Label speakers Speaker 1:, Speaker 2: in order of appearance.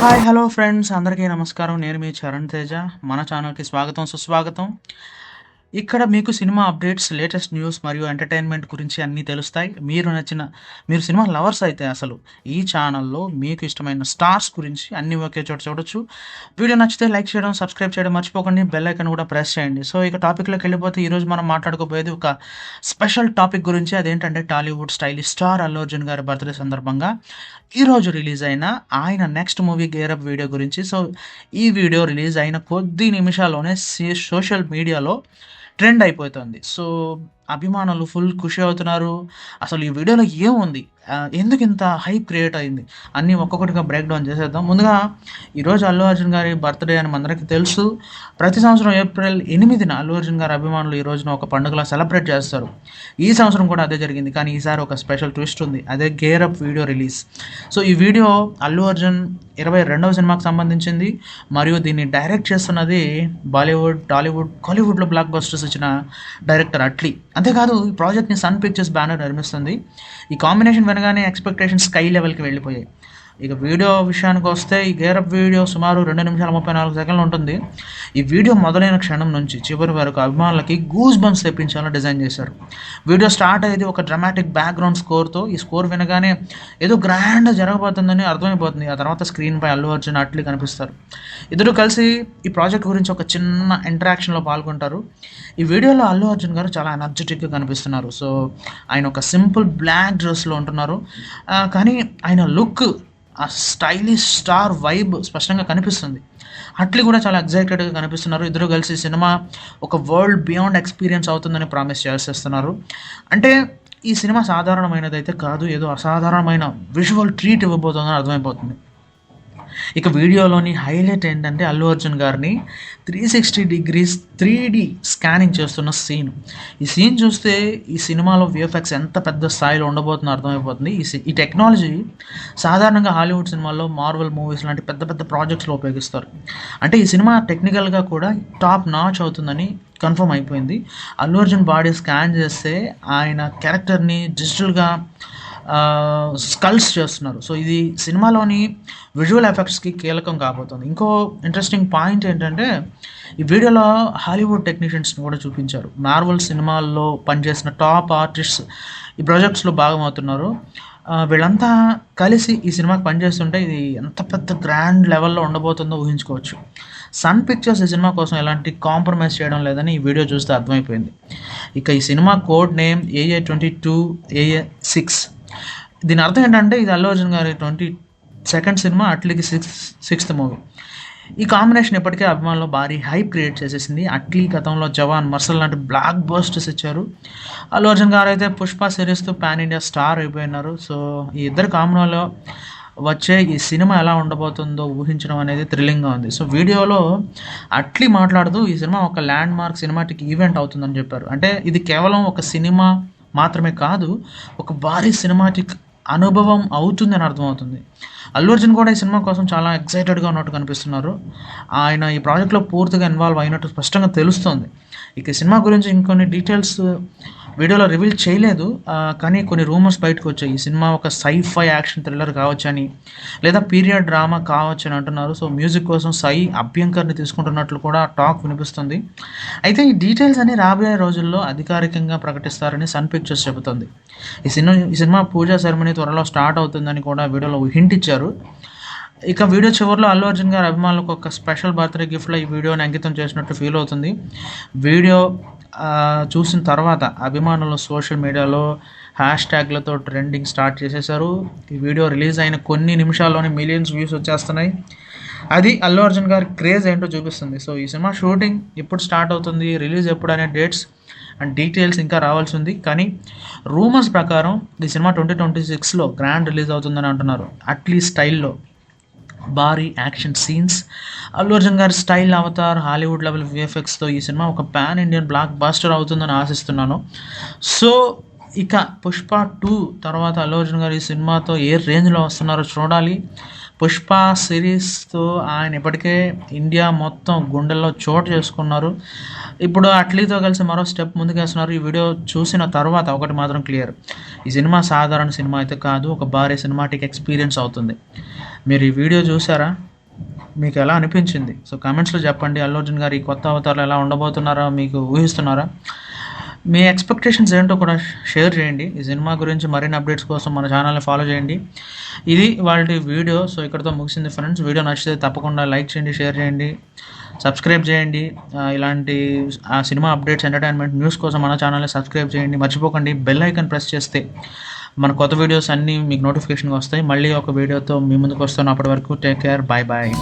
Speaker 1: Hi hello friends. అందరికీ నమస్కారం. నేను మీ చరణ్ తేజ. మన ఛానల్కి స్వాగతం సుస్వాగతం. ఇక్కడ మీకు సినిమా అప్డేట్స్ లేటెస్ట్ న్యూస్ మరియు ఎంటర్టైన్మెంట్ గురించి అన్నీ తెలుస్తాయి. మీరు నచ్చిన మీరు సినిమా లవర్స్ అయితే అసలు ఈ ఛానల్లో మీకు ఇష్టమైన స్టార్స్ గురించి అన్నీ ఒకే చోట చూడొచ్చు. వీడియో నచ్చితే లైక్ చేయడం సబ్స్క్రైబ్ చేయడం మర్చిపోకండి. బెల్ ఐకన్ కూడా ప్రెస్ చేయండి. సో ఇక టాపిక్లోకి వెళ్ళిపోతే ఈరోజు మనం మాట్లాడుకోబోయేది ఒక స్పెషల్ టాపిక్ గురించి. అదేంటంటే Tollywood stylish star Allu Arjun గారి బర్త్డే సందర్భంగా ఈరోజు రిలీజ్ అయిన ఆయన next movie gear up video గురించి. సో ఈ వీడియో రిలీజ్ అయిన కొద్ది నిమిషాల్లోనే సోషల్ మీడియాలో ట్రెండ్ అయిపోతుంది. సో అభిమానులు ఫుల్ ఖుషి అవుతున్నారు. అసలు ఈ వీడియోలో ఏముంది? ఎందుకు ఇంత హైప్ క్రియేట్ అయింది? అన్నీ ఒక్కొక్కటిగా బ్రేక్ డౌన్ చేసేద్దాం. ముందుగా ఈరోజు అల్లు అర్జున్ గారి బర్త్డే అని అందరికీ తెలుసు. ప్రతి సంవత్సరం ఏప్రిల్ ఎనిమిదిన అల్లు అర్జున్ గారి అభిమానులు ఈ రోజున ఒక పండుగలా సెలబ్రేట్ చేస్తారు. ఈ సంవత్సరం కూడా అదే జరిగింది. కానీ ఈసారి ఒక స్పెషల్ ట్విస్ట్ ఉంది. అదే gear up video release so ఈ వీడియో అల్లు అర్జున్ ఇరవై రెండవ సినిమాకి సంబంధించింది. మరియు దీన్ని డైరెక్ట్ చేస్తున్నది బాలీవుడ్ టాలీవుడ్ కాలీవుడ్లో బ్లాక్ బస్టర్స్ ఇచ్చిన డైరెక్టర్ అట్లీ. అంతేకాదు ఈ ప్రాజెక్ట్ని సన్ పిక్చర్స్ బ్యానర్ నిర్మిస్తుంది. ఈ కాంబినేషన్ వినగానే ఎక్స్పెక్టేషన్ స్కై లెవెల్కి వెళ్ళిపోయాయి. ఇక వీడియో విషయానికి వస్తే ఈ గేరప్ వీడియో సుమారు రెండు నిమిషాల ముప్పై నాలుగు సెకండ్లు ఉంటుంది. ఈ వీడియో మొదలైన క్షణం నుంచి చివరి వరకు అభిమానులకి గూస్ బంప్స్ తెప్పించాలని డిజైన్ చేశారు. వీడియో స్టార్ట్ అయ్యేది ఒక డ్రామాటిక్ బ్యాక్గ్రౌండ్ స్కోర్తో ఈ స్కోర్ వినగానే ఏదో గ్రాండ్ జరగబోతుందని అర్థమైపోతుంది. ఆ తర్వాత స్క్రీన్పై అల్లు అర్జున్ అట్లీ కనిపిస్తారు. ఇద్దరు కలిసి ఈ ప్రాజెక్ట్ గురించి ఒక చిన్న ఇంటరాక్షన్లో పాల్గొంటారు. ఈ వీడియోలో అల్లు అర్జున్ గారు చాలా ఎనర్జెటిక్గా కనిపిస్తున్నారు. సో ఆయన ఒక సింపుల్ బ్లాక్ డ్రెస్లో ఉంటున్నారు. కానీ ఆయన లుక్ ఆ స్టైలిష్ స్టార్ వైబ్ స్పష్టంగా కనిపిస్తుంది. అట్లీ కూడా చాలా ఎగ్జైటెడ్గా కనిపిస్తున్నారు. ఇద్దరు కలిసి సినిమా ఒక వరల్డ్ బియాండ్ ఎక్స్పీరియన్స్ అవుతుందని ప్రామిస్ చేసేస్తున్నారు. అంటే ఈ సినిమా సాధారణమైనది అయితే కాదు ఏదో అసాధారణమైన విజువల్ ట్రీట్ ఇవ్వబోతుందని అర్థమైపోతుంది. ఇక వీడియోలోని హైలైట్ ఏంటంటే అల్లు అర్జున్ గారిని three sixty degrees three D scanning చేస్తున్న సీన్. ఈ సీన్ చూస్తే ఈ సినిమాలో విఎఫ్ఎక్స్ ఎంత పెద్ద స్థాయిలో ఉండబోతుందో అర్థమైపోతుంది. ఈ ఈ టెక్నాలజీ సాధారణంగా హాలీవుడ్ సినిమాల్లో మార్వల్ మూవీస్ లాంటి పెద్ద పెద్ద ప్రాజెక్ట్స్లో ఉపయోగిస్తారు. అంటే ఈ సినిమా టెక్నికల్గా కూడా టాప్ నాచ్ అవుతుందని కన్ఫర్మ్ అయిపోయింది. అల్లు అర్జున్ బాడీ స్కాన్ చేస్తే ఆయన క్యారెక్టర్ని డిజిటల్గా స్కల్స్ చేస్తున్నారు. సో ఇది సినిమాలోని విజువల్ ఎఫెక్ట్స్కి కీలకం కాబోతుంది. ఇంకో ఇంట్రెస్టింగ్ పాయింట్ ఏంటంటే ఈ వీడియోలో హాలీవుడ్ టెక్నీషియన్స్ని కూడా చూపించారు. మార్వల్ సినిమాల్లో పనిచేసిన టాప్ ఆర్టిస్ట్స్ ఈ ప్రాజెక్ట్స్లో భాగమవుతున్నారు వీళ్ళంతా కలిసి ఈ సినిమాకి పనిచేస్తుంటే ఇది ఎంత పెద్ద గ్రాండ్ లెవెల్లో ఉండబోతుందో ఊహించుకోవచ్చు. సన్ పిక్చర్స్ ఈ సినిమా కోసం ఎలాంటి కాంప్రమైజ్ చేయడం లేదని ఈ వీడియో చూస్తే అర్థమైపోయింది. ఇక ఈ cinema code name AA twenty two AA six దీని అర్థం ఏంటంటే ఇది అల్లు అర్జున్ గారి ట్వంటీ సెకండ్ సినిమా అట్లీకి సిక్స్ సిక్స్త్ మూవీ. ఈ కాంబినేషన్ ఇప్పటికే అభిమానులు భారీ హైప్ క్రియేట్ చేసేసింది. అట్లీ గతంలో జవాన్ మర్సల్ లాంటి బ్లాక్ బస్టర్స్ ఇచ్చారు అల్లు అర్జున్ గారు అయితే పుష్ప సిరీస్తో పాన్ ఇండియా స్టార్ అయిపోయినారు. సో ఈ ఇద్దరు కాంబినేలో వచ్చే ఈ సినిమా ఎలా ఉండబోతుందో ఊహించడం అనేది థ్రిల్లింగ్గా ఉంది. సో వీడియోలో అట్లీ మాట్లాడుతూ ఈ సినిమా ఒక ల్యాండ్ మార్క్ సినిమాటిక్ ఈవెంట్ అవుతుందని చెప్పారు. అంటే ఇది కేవలం ఒక సినిమా మాత్రమే కాదు ఒక భారీ సినిమాటిక్ అనుభవం అవుతుందని అర్థమవుతుంది. అల్లు అర్జున్ కూడా ఈ సినిమా కోసం చాలా ఎక్సైటెడ్గా ఉన్నట్టు కనిపిస్తున్నారు. ఆయన ఈ ప్రాజెక్ట్లో పూర్తిగా ఇన్వాల్వ్ అయినట్టు స్పష్టంగా తెలుస్తోంది. ఇక సినిమా గురించి ఇంకొన్ని డీటెయిల్స్ వీడియోలో రివీల్ చేయలేదు. కానీ కొన్ని రూమర్స్ బయటకు వచ్చాయి. ఈ సినిమా ఒక సైఫై యాక్షన్ థ్రిల్లర్ కావచ్చని లేదా పీరియడ్ డ్రామా కావచ్చని అంటున్నారు. సో మ్యూజిక్ కోసం సై అభ్యంకర్ని తీసుకుంటున్నట్లు కూడా టాక్ వినిపిస్తుంది. అయితే ఈ డీటెయిల్స్ అన్ని రాబోయే రోజుల్లో అధికారికంగా ప్రకటిస్తారని సన్ పిక్చర్స్ చెబుతుంది. ఈ సినిమా ఈ సినిమా పూజా సెరమనీ త్వరలో స్టార్ట్ అవుతుందని కూడా వీడియోలో హింట్ ఇచ్చారు. ఇక వీడియో చివరిలో అల్లు అర్జున్ గారి అభిమానులకు ఒక స్పెషల్ బర్త్డే గిఫ్ట్లో ఈ వీడియోని అంకితం చేసినట్టు ఫీల్ అవుతుంది. వీడియో చూసిన తర్వాత అభిమానులు సోషల్ మీడియాలో హ్యాష్ ట్యాగ్లతో ట్రెండింగ్ స్టార్ట్ చేసేసారు ఈ వీడియో రిలీజ్ అయిన కొన్ని నిమిషాల్లోనే మిలియన్స్ వ్యూస్ వచ్చేస్తున్నాయి. అది అల్లు అర్జున్ గారి క్రేజ్ ఏంటో చూపిస్తుంది. సో ఈ సినిమా షూటింగ్ ఎప్పుడు స్టార్ట్ అవుతుంది రిలీజ్ ఎప్పుడు అనే డేట్స్ అండ్ డీటెయిల్స్ ఇంకా రావాల్సి ఉంది. కానీ రూమర్స్ ప్రకారం ఈ సినిమా ట్వంటీ ట్వంటీ సిక్స్లో గ్రాండ్ రిలీజ్ అవుతుందని అంటున్నారు. అట్లీ స్టైల్లో. భారీ యాక్షన్ సీన్స్. అల్లు అర్జున్ గారి స్టైల్ అవతార్ హాలీవుడ్ లెవెల్ విఎఫ్ఎక్స్తో ఈ సినిమా ఒక పాన్ ఇండియన్ బ్లాక్ బాస్టర్ అవుతుందని ఆశిస్తున్నాను. సో ఇక పుష్ప టూ తర్వాత అల్లు అర్జున్ గారు ఈ సినిమాతో ఏ రేంజ్లో వస్తున్నారో చూడాలి. పుష్ప సిరీస్తో ఆయన ఇప్పటికే ఇండియా మొత్తం గుండెల్లో చోటు చేసుకున్నారు. ఇప్పుడు అట్లీతో కలిసి మరో స్టెప్ ముందుకేస్తున్నారు. ఈ వీడియో చూసిన తర్వాత ఒకటి మాత్రం క్లియర్ ఈ సినిమా సాధారణ సినిమా అయితే కాదు ఒక భారీ సినిమాటిక్ ఎక్స్పీరియన్స్ అవుతుంది. మీరు ఈ వీడియో చూసారా? మీకు ఎలా అనిపించింది? సో కమెంట్స్లో చెప్పండి. అల్లు అర్జున్ గారు ఈ కొత్త అవతారాలు ఎలా ఉండబోతున్నారో మీకు ఊహిస్తున్నారా? మీ ఎక్స్పెక్టేషన్స్ ఏంటో కూడా షేర్ చేయండి. ఈ సినిమా గురించి మరిన్ని అప్డేట్స్ కోసం మన ఛానల్ని ఫాలో చేయండి. ఇది వాళ్ళ వీడియో సో ఇక్కడతో ముగిసింది ఫ్రెండ్స్ వీడియో నచ్చితే తప్పకుండా లైక్ చేయండి షేర్ చేయండి సబ్స్క్రైబ్ చేయండి. ఇలాంటి ఆ సినిమా అప్డేట్స్ ఎంటర్టైన్మెంట్ న్యూస్ కోసం మన ఛానల్ని సబ్స్క్రైబ్ చేయండి. మర్చిపోకండి. బెల్ ఐకన్ ప్రెస్ చేస్తే మన కొత్త వీడియోస్ అన్నీ మీకు నోటిఫికేషన్గా వస్తాయి. మళ్ళీ ఒక వీడియోతో మీ ముందుకు వస్తాను. అప్పటి వరకు టేక్ కేర్ బాయ్ బాయ్